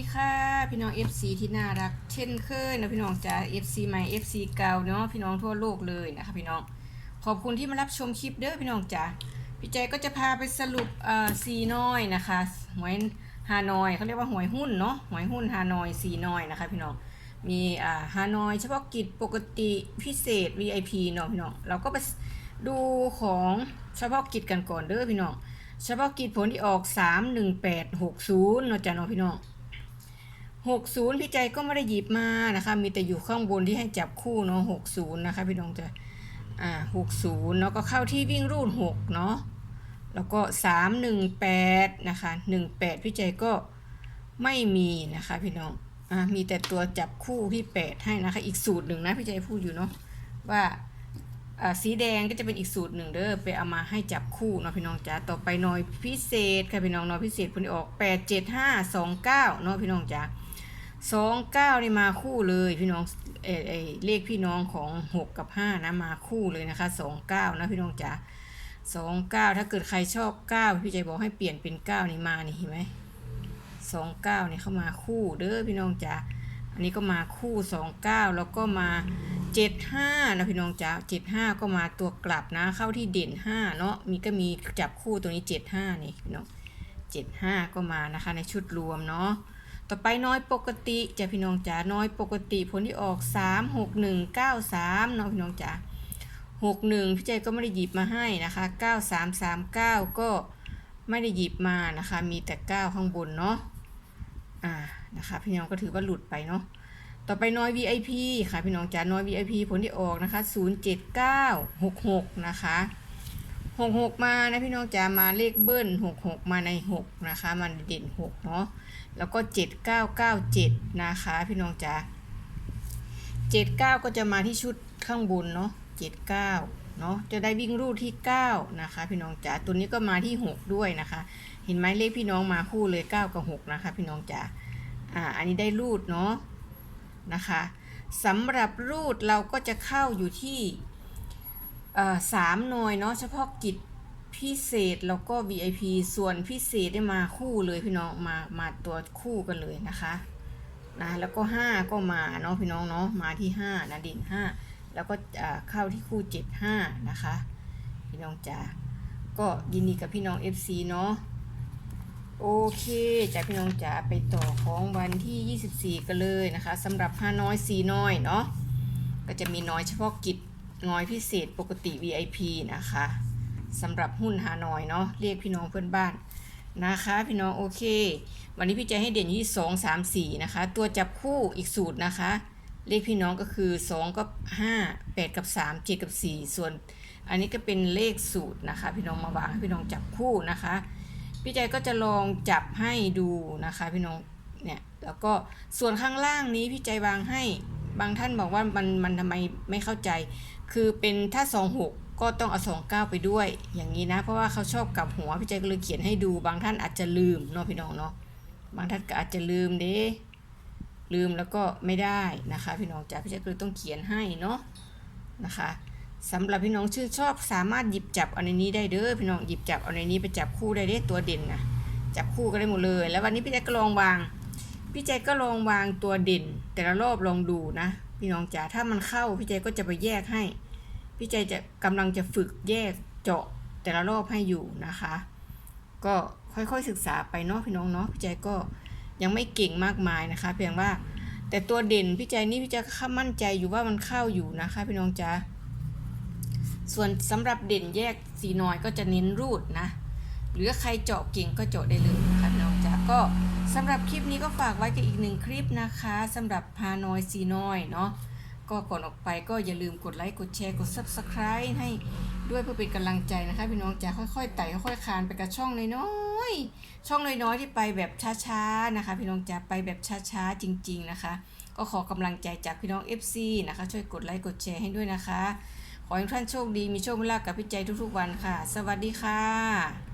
ดีค่ะพี่น้อง FC ที่น่ารักเช่นเคยนะพี่น้องจ้า FC ใหม่ FC เก่าเนาะพี่น้องทั่วโลกเลยนะคะพี่น้องขอบคุณที่มารับชมคลิปเด้อพี่น้องจ้าพี่ใจก็จะพาไปสรุปเอ่อซีน้อยนะคะหวยฮานอยเขาเรียกว่าหวยหุ้นเนาะหวยหุ้นฮานอยซีน้อยนะคะพี่น้องมีอ่าฮานอยเฉพาะกิจปกติพิเศษ VIP เนาะพี่น้องเราก็ไปดูของเฉพาะกิจกันก่อนเด้อพี่น้องเฉพาะกิจผลที่ออก 3 1 8 6 0เนาะจ้ะเนาะพี่น้อง 60 พี่ใจก็ไม่ได้หยิบมานะคะ มีแต่อยู่ข้างบนที่ให้จับคู่เนาะ60 นะคะ พี่น้องจะอ่า60เนาะก็เข้าที่วิ่งรูด6เนาะแล้วก็ 3 1 8 นะคะ 18 พี่ใจก็ไม่มีนะคะพี่น้องอ่ามีแต่ตัวจับคู่ที่ 8 ให้นะคะ อีกสูตรหนึ่งนะพี่ใจพูดอยู่เนาะว่าอ่าสีแดงก็จะเป็นอีกสูตรหนึ่งเด้อไปเอามาให้จับคู่เนาะพี่น้องจ๋าต่อไปหน่อยพิเศษค่ะพี่น้องหน่อยพิเศษผลที่ออกแปดเจ็ดห้าสองเก้าเนาะพี่น้องจ๋า สองเก้านี่มาคู่เลยพี่น้องเออเอเลขพี่น้องของหกกับห้านะมาคู่เลยนะคะสองเก้านะพี่น้องจ๋าสองเก้าถ้าเกิดใครชอบเก้าพี่ใจบอกให้เปลี่ยนเป็นเก้านี่มานี่เห็นไหมสองเก้านี่เข้ามาคู่เด้อพี่น้องจ๋าอันนี้ก็มาคู่สองเก้าแล้วก็มาเจ็ดห้านะพี่น้องจ๋าเจ็ดห้าก็มาตัวกลับนะเข้าที่เด่นห้าเนาะมีก็มีจับคู่ตัวนี้เจ็ดห้านี่พี่น้องเจ็ดห้าก็มานะคะในชุดรวมเนาะ ต่อไปน้อยปกติจ้ะพี่น้องจ๋าน้อยปกติผลที่ออกสามหกหนึ่งเก้าสามเนาะพี่น้องจ๋าหกหนึ่งพี่ใจก็ไม่ได้หยิบมาให้นะคะเก้าสามสามเก้าก็ไม่ได้หยิบมานะคะ มีแต่เก้าข้างบนเนาะอ่านะคะ พี่น้องก็ถือว่าหลุดไปเนาะต่อไปน้อย VIP ค่ะพี่น้องจ๋าน้อย VIP ผลที่ออกนะคะ07966นะคะ 66มานะพี่น้องจ๋ามาเลขเบิ้ล66มาใน6นะคะ มันเด่น6เนาะแล้วก็7997นะคะ พี่น้องจ๋า79ก็จะมาที่ชุดข้างบนเนาะ79เก้าเนาะจะได้วิ่งรูดที่9นะคะ พี่น้องจ๋าตัวนี้ก็มาที่6ด้วยนะคะ เห็นไหมเลขพี่น้องมาคู่เลย9กับ6นะคะ พี่น้องจ๋าอ่าอันนี้ได้รูดเนาะนะคะสำหรับรูดเราก็จะเข้าอยู่ที่ สามหน่วยเนาะเฉพาะกิจพิเศษแล้วก็ VIP ส่วนพิเศษได้มาคู่เลยพี่น้องมามาตัวคู่กันเลยนะคะนะแล้วก็5ก็มาเนาะพี่น้องเนาะมาที่5นะดิน5แล้วก็เข้าที่คู่7 5นะคะ พี่น้องจ๋าก็ยินดีกับพี่น้อง FC เนาะโอเคจ้ะพี่น้องจ๋าไปต่อของวันที่ 24 กันเลยนะคะสำหรับห้าน้อยสีน้อยเนาะก็จะมีน้อยเฉพาะกิจ น้อยพิเศษปกติ VIP นะคะสำหรับหุ้นฮานอยเนาะเรียกพี่น้องเพื่อนบ้านนะคะ พี่น้องโอเค วันนี้พี่จะให้เด่นอยู่ที่2 3 4นะคะ ตัวจับคู่อีกสูตรนะคะ เลขพี่น้องก็คือ2กับ5 8กับ3 7กับ4ส่วน อันนี้ก็เป็นเลขสูตรนะคะ พี่น้องมาวางให้พี่น้องจับคู่นะคะ พี่ใจก็จะลองจับให้ดูนะคะ พี่น้องเนี่ยแล้วก็ส่วนข้างล่างนี้พี่ใจวางให้บางท่านบอกว่ามันมันทำไมไม่เข้าใจ คือเป็นถ้าสองหกก็ต้องเอาสองเก้าไปด้วย อย่างนี้นะ เพราะว่าเขาชอบกลับหัวพี่ใจก็เลยเขียนให้ดู บางท่านอาจจะลืมเนาะพี่น้องเนาะ บางท่านก็อาจจะลืมเด้ ลืมแล้วก็ไม่ได้นะคะ พี่น้องจ๋าพี่ใจก็เลยต้องเขียนให้เนาะนะคะสำหรับพี่น้องชื่อชอบสามารถหยิบจับเอาในนี้ได้เด้อพี่น้องหยิบจับเอาในนี้ไปจับคู่ได้เด้ตัวเด่นนะจับคู่ก็ได้หมดเลย แล้ววันนี้พี่แจ๊ก็ลองวาง พี่แจ๊ก็ลองวางตัวเด่น แต่ละรอบลองดูนะ พี่น้องจ๋าถ้ามันเข้าพี่แจ๊ก็จะไปแยกให้ พี่แจ๊จะกำลังจะฝึกแยกเจาะแต่ละรอบให้อยู่นะคะ ก็ค่อยๆศึกษาไปเนาะพี่น้องเนาะพี่แจ๊ก็ยังไม่เก่งมากมายนะคะ เพียงว่าแต่ตัวเด่นพี่แจ๊นี่พี่แจ๊ข้ามั่นใจอยู่ว่ามันเข้าอยู่นะคะพี่น้องจ๋าส่วนสำหรับเด่นแยกสีน้อยก็จะเน้นรูดนะ หรือใครเจาะเก่งก็เจาะได้เลยนะคะน้องจ๋าก็ สำหรับคลิปนี้ก็ฝากไว้กับอีกหนึ่งคลิปนะคะสำหรับพาน้อยสีน้อยเนาะก็ก่อนออกไปก็อย่าลืมกดไลค์กดแชร์กด subscribe ให้ด้วยเพื่อเป็นกำลังใจนะคะ พี่น้องจ๋าค่อยๆไต่ค่อยๆคานไปกับช่องน้อยๆช่องน้อยๆที่ไปแบบช้าๆนะคะ พี่น้องจ๋าไปแบบช้าๆจริง ๆนะคะ ก็ขอกำลังใจจากพี่น้อง FC นะคะ ช่วยกดไลค์กดแชร์ให้ด้วยนะคะ ขอให้ท่านโชคดีมีโชคมีลาภกับพี่ใจทุกๆวันค่ะ สวัสดีค่ะ